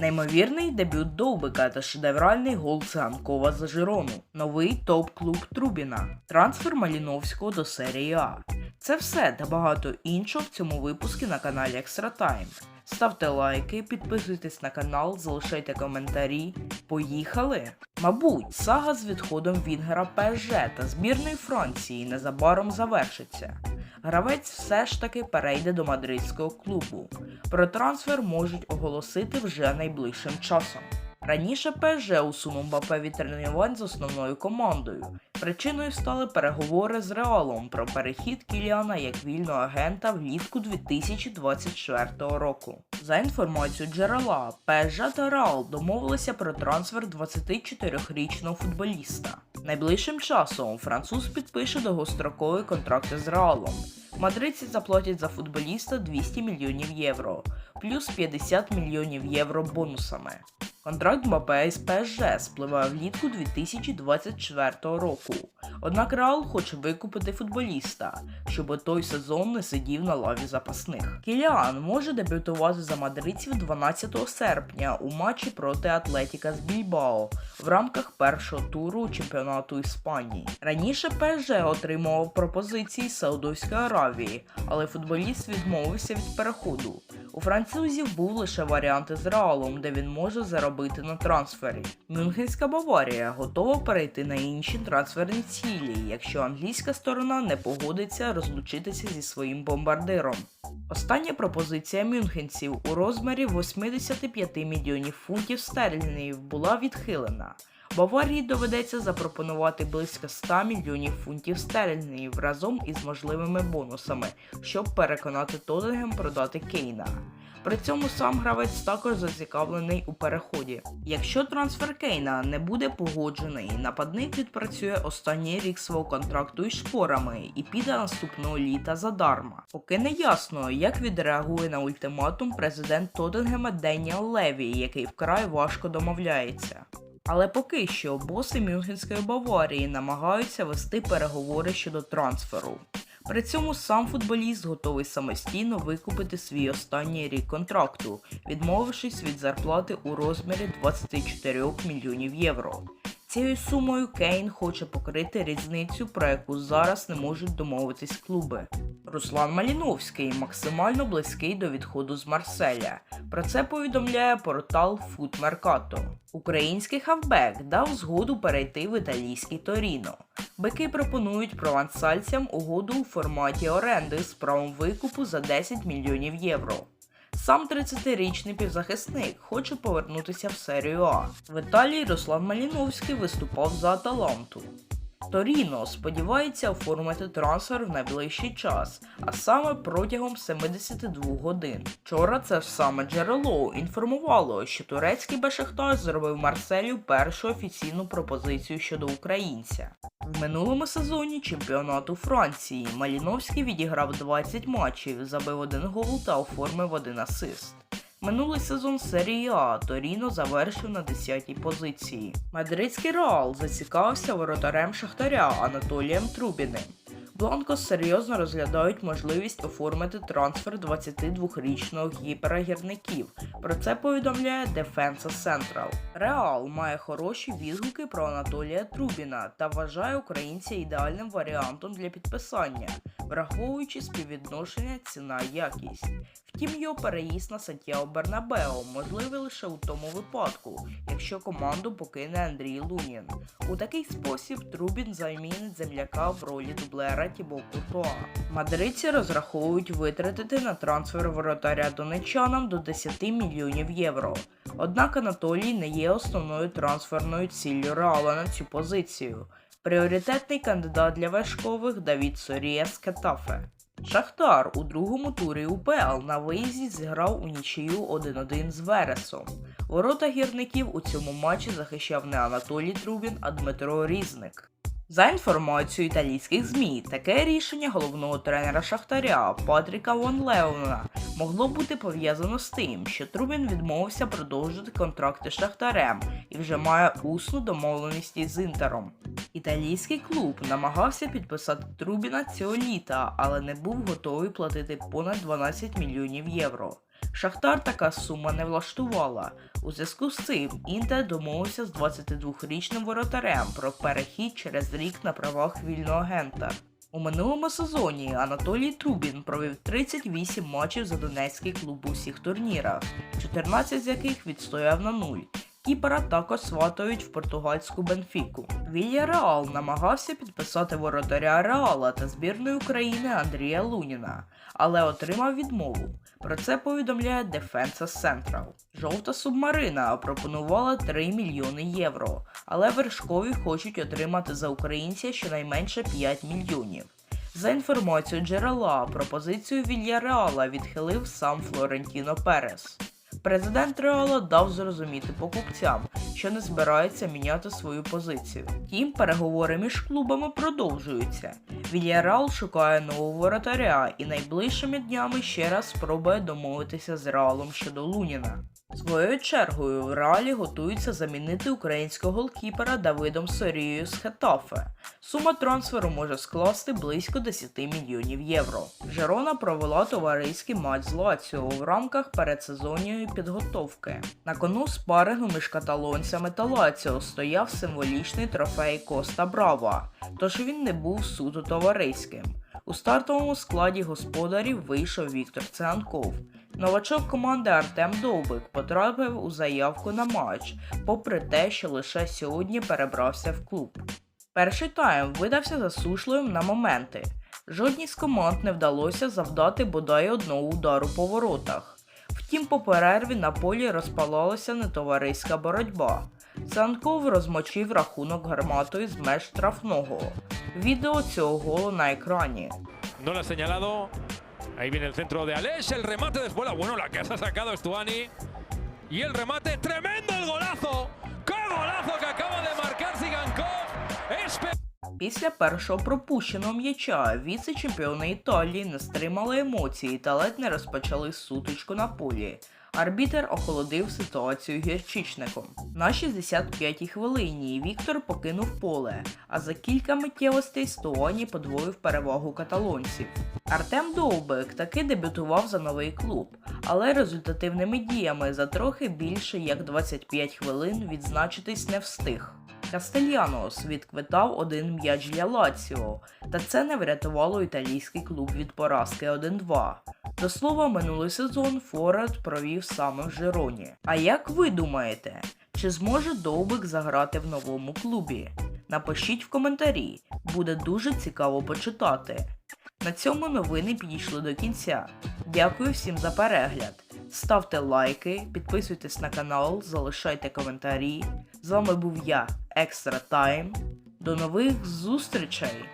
Неймовірний дебют Довбика та шедевральний гол Циганкова за Жирону. Новий топ-клуб Трубіна. Трансфер Маліновського до серії А. Це все та багато іншого в цьому випуску на каналі Extra Time. Ставте лайки, підписуйтесь на канал, залишайте коментарі. Поїхали! Мабуть, сага з відходом Вінгера ПСЖ та збірної Франції незабаром завершиться. Гравець все ж таки перейде до мадридського клубу. Про трансфер можуть оголосити вже найближчим часом. Раніше ПСЖ усунув Мбапе від тренувань з основною командою. Причиною стали переговори з Реалом про перехід Кіліана як вільного агента влітку 2024 року. За інформацією джерела, ПСЖ та Реал домовилися про трансфер 24-річного футболіста. Найближчим часом француз підпише довгостроковий контракт з Реалом. Мадридці заплатять за футболіста 200 мільйонів євро, плюс 50 мільйонів євро бонусами. Контракт Мбапе з ПСЖ спливає влітку 2024 року. Однак Реал хоче викупити футболіста, щоб той сезон не сидів на лаві запасних. Кіліан може дебютувати за мадридців 12 серпня у матчі проти Атлетіка з Більбао в рамках першого туру чемпіонату Іспанії. Раніше ПСЖ отримував пропозиції Саудовської Аравії, але футболіст відмовився від переходу. У французів був лише варіант з Реалом, де він може заробити на трансфері. Мюнхенська Баварія готова перейти на інші трансферні цілі, якщо англійська сторона не погодиться розлучитися зі своїм бомбардиром. Остання пропозиція мюнхенців у розмірі 85 мільйонів фунтів стерлінгів була відхилена. Баварії доведеться запропонувати близько 100 мільйонів фунтів стерлінгів разом із можливими бонусами, щоб переконати Тоттенгем продати Кейна. При цьому сам гравець також зацікавлений у переході. Якщо трансфер Кейна не буде погоджений, нападник відпрацює останній рік свого контракту із шпорами і піде наступного літа задарма. Поки не ясно, як відреагує на ультиматум президент Тоттенгема Деніел Леві, який вкрай важко домовляється. Але поки що боси Мюнхенської Баварії намагаються вести переговори щодо трансферу. При цьому сам футболіст готовий самостійно викупити свій останній рік контракту, відмовившись від зарплати у розмірі 24 мільйонів євро. Цією сумою Кейн хоче покрити різницю, про яку зараз не можуть домовитись клуби. Руслан Маліновський максимально близький до відходу з Марселя. Про це повідомляє портал Mercato. Український хавбек дав згоду перейти в італійський Торіно. Бики пропонують провансальцям угоду у форматі оренди з правом викупу за 10 мільйонів євро. Сам 30-річний півзахисник хоче повернутися в серію А. В Італії Руслан Маліновський виступав за Аталанту. Торіно сподівається оформити трансфер в найближчий час, а саме протягом 72 годин. Вчора це ж саме джерело інформувало, що турецький Бешиктар зробив Марселю першу офіційну пропозицію щодо українця. В минулому сезоні чемпіонату Франції Маліновський відіграв 20 матчів, забив один гол та оформив один асист. Минулий сезон серії А Торіно завершив на 10-й позиції. Мадридський Реал зацікавився воротарем Шахтаря Анатолієм Трубіним. Бланкос серйозно розглядають можливість оформити трансфер 22-річного гіпера гірників. Про це повідомляє Defensa Central. Реал має хороші відгуки про Анатолія Трубіна та вважає українця ідеальним варіантом для підписання, враховуючи співвідношення ціна-якість. Втім, його переїзд на Сантьяго Бернабео можливий лише у тому випадку, якщо команду покине Андрій Лунін. У такий спосіб Трубін замінить земляка в ролі дублера Тібо Куртуа. Мадридці розраховують витратити на трансфер воротаря донечанам до 10 мільйонів євро. Однак Анатолій не є основною трансферною ціллю Реала на цю позицію. Пріоритетний кандидат для вершкових Давід Сорія з Кетафе. Шахтар у другому турі УПЛ на виїзді зіграв у нічию 1-1 з Вересом. Ворота гірників у цьому матчі захищав не Анатолій Трубін, а Дмитро Різник. За інформацією італійських ЗМІ, таке рішення головного тренера Шахтаря Патріка Вон Леона могло бути пов'язано з тим, що Трубін відмовився продовжити контракти з Шахтарем і вже має усну домовленість із Інтером. Італійський клуб намагався підписати Трубіна цього літа, але не був готовий платити понад 12 мільйонів євро. Шахтар така сума не влаштувала. У зв'язку з цим Інтер домовився з 22-річним воротарем про перехід через рік на правах вільного агента. У минулому сезоні Анатолій Трубін провів 38 матчів за донецький клуб у всіх турнірах, 14 з яких відстояв на нуль. Кіпера також сватають в португальську Бенфіку. Вілья Реал намагався підписати воротаря Реала та збірної України Андрія Луніна, але отримав відмову. Про це повідомляє Defensa Central. Жовта субмарина пропонувала 3 мільйони євро, але вершкові хочуть отримати за українця щонайменше 5 мільйонів. За інформацією джерела, пропозицію Вільяреала відхилив сам Флорентіно Перес. Президент Реала дав зрозуміти покупцям, що не збирається міняти свою позицію. Втім, переговори між клубами продовжуються. Вільяреал шукає нового воротаря і найближчими днями ще раз спробує домовитися з Реалом щодо Луніна. Своєю чергою в Реалі готуються замінити українського голкіпера Давидом Сорією з Хетафе. Сума трансферу може скласти близько 10 мільйонів євро. Жерона провела товариський матч з Лаціо в рамках передсезонної підготовки. На кону спарингу між каталонцями та Лаціо стояв символічний трофей Коста Брава, тож він не був суто товариським. У стартовому складі господарів вийшов Віктор Цианков. Новачок команди Артем Довбик потрапив у заявку на матч, попри те, що лише сьогодні перебрався в клуб. Перший тайм видався засушливим на моменти. Жодній з команд не вдалося завдати бодай одного удару по воротах. Втім, по перерві на полі розпалалася нетовариська боротьба. Цанков розмочив рахунок гарматою з меж штрафного. Відео цього голу на екрані. No lo ha señalado. Ahí viene el centro de Aleix. El remate después. la- Bueno, la que ha sacado Estuani. Y el remate. ¡Tremendo el golazo! ¡Qué golazo que acaba de Після першого пропущеного м'яча віце-чемпіони Італії не стримали емоції та ледь не розпочали сутичку на полі. Арбітер охолодив ситуацію гірчичником. На 65-й хвилині Віктор покинув поле, а за кілька миттєвостей Стуані подвоїв перевагу каталонців. Артем Довбик таки дебютував за новий клуб, але результативними діями за трохи більше як 25 хвилин відзначитись не встиг. Кастельянос відквитав один м'яч для Лаціо, та це не врятувало італійський клуб від поразки 1-2. До слова, минулий сезон Форет провів саме в Жироні. А як ви думаєте, чи зможе Довбик заграти в новому клубі? Напишіть в коментарі, буде дуже цікаво почитати. На цьому новини підійшли до кінця. Дякую всім за перегляд. Ставте лайки, підписуйтесь на канал, залишайте коментарі. З вами був я, Екстра Тайм. До нових зустрічей!